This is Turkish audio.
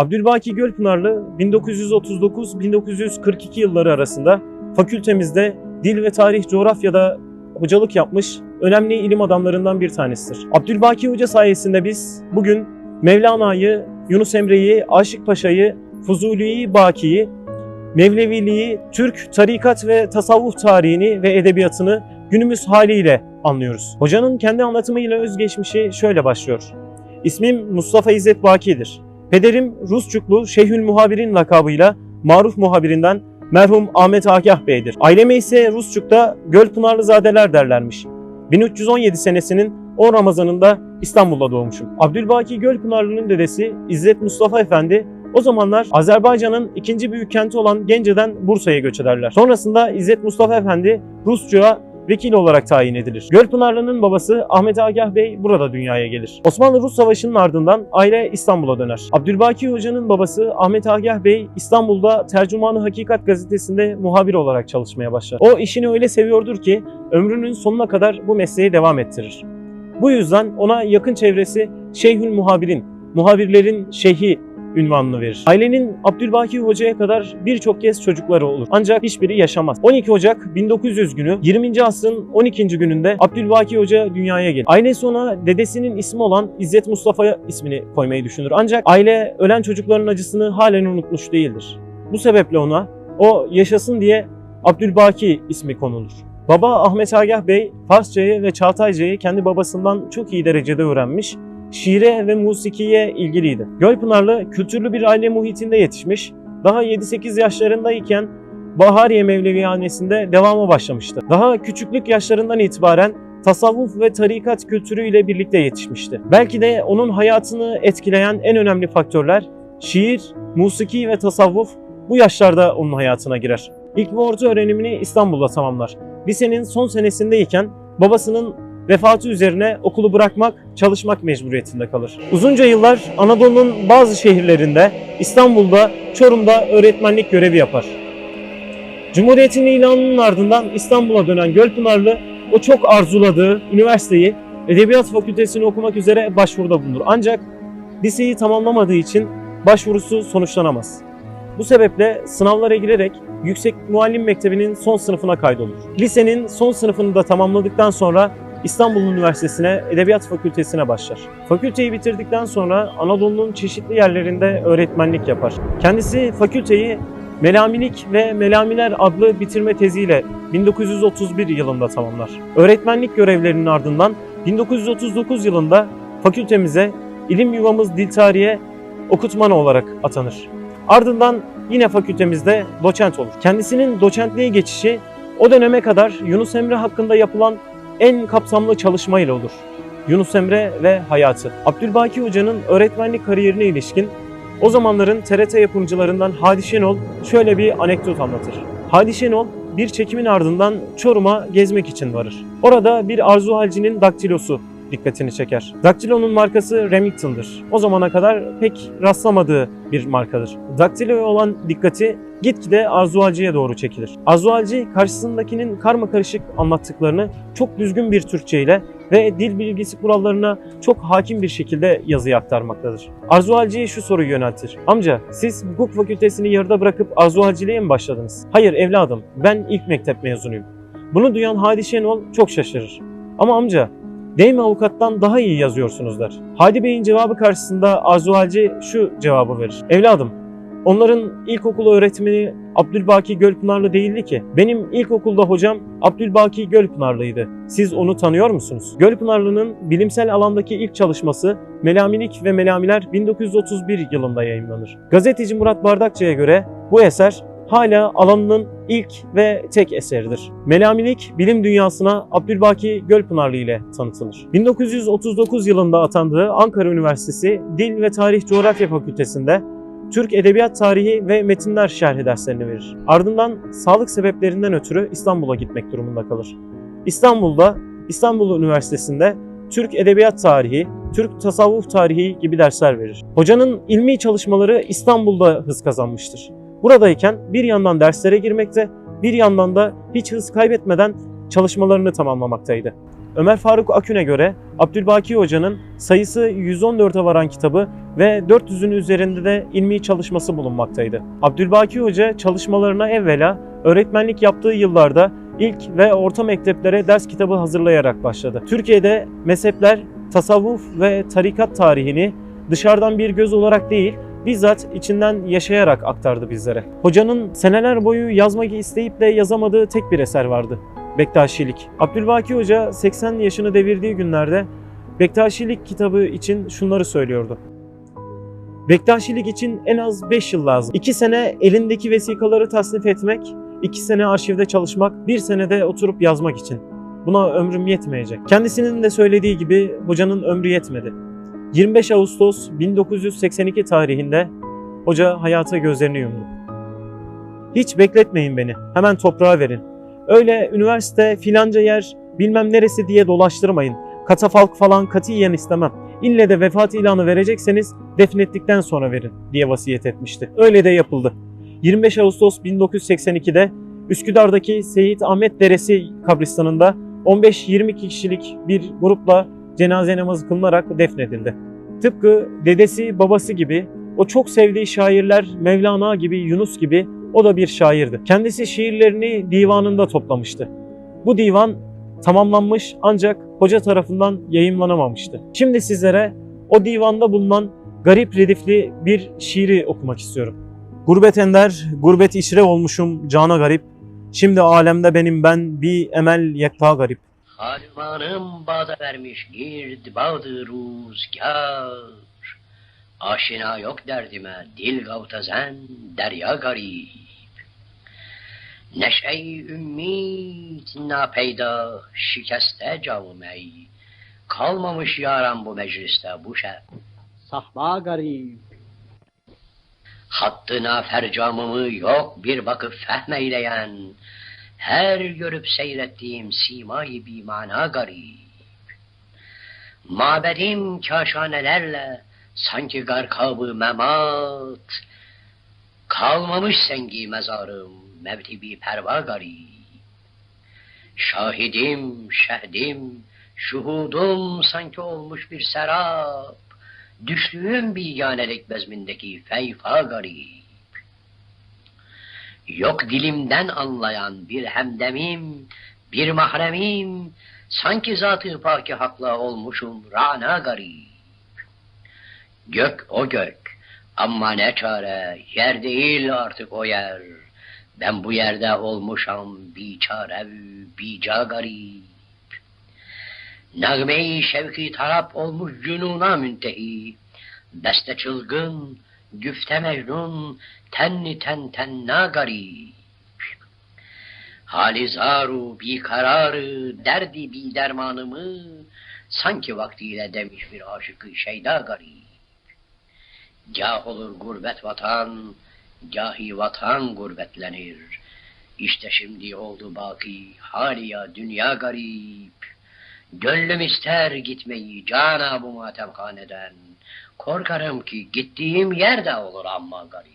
Abdülbaki Gölpınarlı 1939-1942 yılları arasında fakültemizde dil ve tarih coğrafyada hocalık yapmış önemli ilim adamlarından bir tanesidir. Abdülbaki Hoca sayesinde biz bugün Mevlana'yı, Yunus Emre'yi, Aşık Paşa'yı, Fuzuli'yi, Baki'yi, Mevleviliği, Türk tarikat ve tasavvuf tarihini ve edebiyatını günümüz haliyle anlıyoruz. Hocanın kendi anlatımıyla özgeçmişi şöyle başlıyor. İsmim Mustafa İzzet Baki'dir. Pederim Rusçuklu Şeyhül Muhabir'in lakabıyla Maruf Muhabirinden merhum Ahmet Agah Bey'dir. Aileme ise Rusçuk'ta Gölpınarlı Zadeler derlermiş. 1317 senesinin 10 Ramazanında İstanbul'da doğmuşum. Abdülbaki Gölpınarlı'nın dedesi İzzet Mustafa Efendi o zamanlar Azerbaycan'ın ikinci büyük kenti olan Gence'den Bursa'ya göç ederler. Sonrasında İzzet Mustafa Efendi Rusçuğa vekil olarak tayin edilir. Gölpınarlı'nın babası Ahmet Agah Bey burada dünyaya gelir. Osmanlı-Rus Savaşı'nın ardından aile İstanbul'a döner. Abdülbaki Hoca'nın babası Ahmet Agah Bey İstanbul'da Tercümanı Hakikat gazetesinde muhabir olarak çalışmaya başlar. O işini öyle seviyordur ki ömrünün sonuna kadar bu mesleği devam ettirir. Bu yüzden ona yakın çevresi Şeyhül Muhabirin, muhabirlerin şeyhi ünvanını verir. Ailenin Abdülbaki Hoca'ya kadar birçok kez çocukları olur. Ancak hiçbiri yaşamaz. 12 Ocak 1900 günü 20. asrın 12. gününde Abdülbaki Hoca dünyaya gelir. Ailesi ona dedesinin ismi olan İzzet Mustafa ismini koymayı düşünür. Ancak aile ölen çocukların acısını halen unutmuş değildir. Bu sebeple ona o yaşasın diye Abdülbaki ismi konulur. Baba Ahmet Agah Bey Farsçayı ve Çağataycayı kendi babasından çok iyi derecede öğrenmiş şiire ve musikiye ilgiliydi. Gölpınarlı kültürlü bir aile muhitinde yetişmiş. Daha 7-8 yaşlarındayken Bahariye Mevlevihanesi'nde devama başlamıştı. Daha küçüklük yaşlarından itibaren tasavvuf ve tarikat kültürüyle birlikte yetişmişti. Belki de onun hayatını etkileyen en önemli faktörler şiir, musiki ve tasavvuf bu yaşlarda onun hayatına girer. İlk ve orta öğrenimini İstanbul'da tamamlar. Lisenin son senesindeyken babasının vefatı üzerine okulu bırakmak, çalışmak mecburiyetinde kalır. Uzunca yıllar Anadolu'nun bazı şehirlerinde, İstanbul'da, Çorum'da öğretmenlik görevi yapar. Cumhuriyet'in ilanının ardından İstanbul'a dönen Gölpınarlı o çok arzuladığı üniversiteyi Edebiyat Fakültesini okumak üzere başvuruda bulunur. Ancak liseyi tamamlamadığı için başvurusu sonuçlanamaz. Bu sebeple sınavlara girerek Yüksek Muallim Mektebi'nin son sınıfına kaydolur. Lisenin son sınıfını da tamamladıktan sonra İstanbul Üniversitesi'ne Edebiyat Fakültesine başlar. Fakülteyi bitirdikten sonra Anadolu'nun çeşitli yerlerinde öğretmenlik yapar. Kendisi fakülteyi Melamilik ve Melamiler adlı bitirme teziyle 1931 yılında tamamlar. Öğretmenlik görevlerinin ardından 1939 yılında fakültemize İlim Yuvamız Dil Tarihi okutman olarak atanır. Ardından yine fakültemizde doçent olur. Kendisinin doçentliğe geçişi o döneme kadar Yunus Emre hakkında yapılan en kapsamlı çalışmayla olur. Yunus Emre ve hayatı. Abdülbaki Hoca'nın öğretmenlik kariyerine ilişkin o zamanların TRT yapımcılarından Hadi Şenol şöyle bir anekdot anlatır. Hadi Şenol bir çekimin ardından Çorum'a gezmek için varır. Orada bir Arzu Halci'nin daktilosu dikkatini çeker. Daktilo'nun markası Remington'dır. O zamana kadar pek rastlamadığı bir markadır. Daktilo'ya olan dikkati gitgide Arzu Halci'ye doğru çekilir. Arzu Halci karşısındakinin karma karışık anlattıklarını çok düzgün bir Türkçe ile ve dil bilgisi kurallarına çok hakim bir şekilde yazıya aktarmaktadır. Arzu Halci'ye şu soruyu yöneltir. Amca siz hukuk fakültesini yarıda bırakıp Arzu Halci'liğe mi başladınız? Hayır evladım ben ilk mektep mezunuyum. Bunu duyan Hadi Şenol çok şaşırır. Ama amca Değil mi avukattan daha iyi yazıyorsunuz der. Hadi Bey'in cevabı karşısında Arzu Halci şu cevabı verir. Evladım, onların ilkokul öğretmeni Abdülbaki Gölpınarlı değildi ki. Benim ilkokulda hocam Abdülbaki Gölpınarlı'ydı. Siz onu tanıyor musunuz? Gölpınarlı'nın bilimsel alandaki ilk çalışması Melamilik ve Melamiler 1931 yılında yayınlanır. Gazeteci Murat Bardakçı'ya göre bu eser hala alanının ilk ve tek eseridir. Melamilik bilim dünyasına Abdülbaki Gölpınarlı ile tanıtılır. 1939 yılında atandığı Ankara Üniversitesi Dil ve Tarih Coğrafya Fakültesinde Türk Edebiyat Tarihi ve Metinler Şerhi derslerini verir. Ardından sağlık sebeplerinden ötürü İstanbul'a gitmek durumunda kalır. İstanbul'da İstanbul Üniversitesi'nde Türk Edebiyat Tarihi, Türk Tasavvuf Tarihi gibi dersler verir. Hocanın ilmi çalışmaları İstanbul'da hız kazanmıştır. Buradayken bir yandan derslere girmekte, bir yandan da hiç hız kaybetmeden çalışmalarını tamamlamaktaydı. Ömer Faruk Akün'e göre Abdülbaki Hoca'nın sayısı 114'e varan kitabı ve 400'ün üzerinde de ilmi çalışması bulunmaktaydı. Abdülbaki Hoca çalışmalarına evvela öğretmenlik yaptığı yıllarda ilk ve orta mekteplere ders kitabı hazırlayarak başladı. Türkiye'de mezhepler, tasavvuf ve tarikat tarihini dışarıdan bir göz olarak değil, bizzat içinden yaşayarak aktardı bizlere. Hocanın seneler boyu yazmayı isteyip de yazamadığı tek bir eser vardı. Bektaşilik. Abdülbaki Hoca 80 yaşını devirdiği günlerde Bektaşilik kitabı için şunları söylüyordu. Bektaşilik için en az 5 yıl lazım. 2 sene elindeki vesikaları tasnif etmek, 2 sene arşivde çalışmak, 1 senede oturup yazmak için. Buna ömrüm yetmeyecek. Kendisinin de söylediği gibi hocanın ömrü yetmedi. 25 Ağustos 1982 tarihinde hoca hayata gözlerini yumdu. Hiç bekletmeyin beni, hemen toprağa verin. Öyle üniversite filanca yer bilmem neresi diye dolaştırmayın. Katafalk falan katiyen istemem. İlle de vefat ilanı verecekseniz defnettikten sonra verin diye vasiyet etmişti. Öyle de yapıldı. 25 Ağustos 1982'de Üsküdar'daki Seyit Ahmet Deresi kabristanında 15-20 kişilik bir grupla cenaze namazı kılınarak defnedildi. Tıpkı dedesi babası gibi o çok sevdiği şairler Mevlana gibi Yunus gibi o da bir şairdi. Kendisi şiirlerini divanında toplamıştı. Bu divan tamamlanmış ancak hoca tarafından yayımlanamamıştı. Şimdi sizlere o divanda bulunan garip redifli bir şiiri okumak istiyorum. Gurbet ender, gurbet işre olmuşum cana garip. Şimdi alemde benim ben bir emel yekta garip. Harmanım bağda vermiş gird bağdı rüzgar. Aşina yok derdime dil gavtazen derya garip. Neşe-i ümit napeyda şikeste canım ey. Kalmamış yaram bu mecliste bu şer. Sahba garip. Hattına fercamımı yok bir bakıp fehmeyleyen, her görüp seyrettiğim simayı bir mana garip. Mabedim kaşanelerle sanki garkabı memat, kalmamış sengi mezarım mevti bir perva garip. Şahidim, şehdim, şuhudum sanki olmuş bir serap, düştüğüm bir yanelik bezmindeki feyfa garip. Yok dilimden anlayan bir hemdemim, bir mahremim, sanki zat-ı paki hakla olmuşum rana garip. Gök o gök, ama ne çare, yer değil artık o yer. Ben bu yerde olmuşam biçare bica garip. Nagme-i şevki tarap olmuş cünuna müntehi. Beste çılgın, güfte mecnun, tenni ten tenna garip. Hali zaru bi kararı, derdi bi dermanımı, sanki vaktiyle demiş bir aşıkı şeyda garip. Gah olur gurbet vatan, gahi vatan gurbetlenir. İşte şimdi oldu baki, haliya dünya garip. Gönlüm ister gitmeyi cana bu matemhaneden. Korkarım ki gittiğim yerde olur amma garip.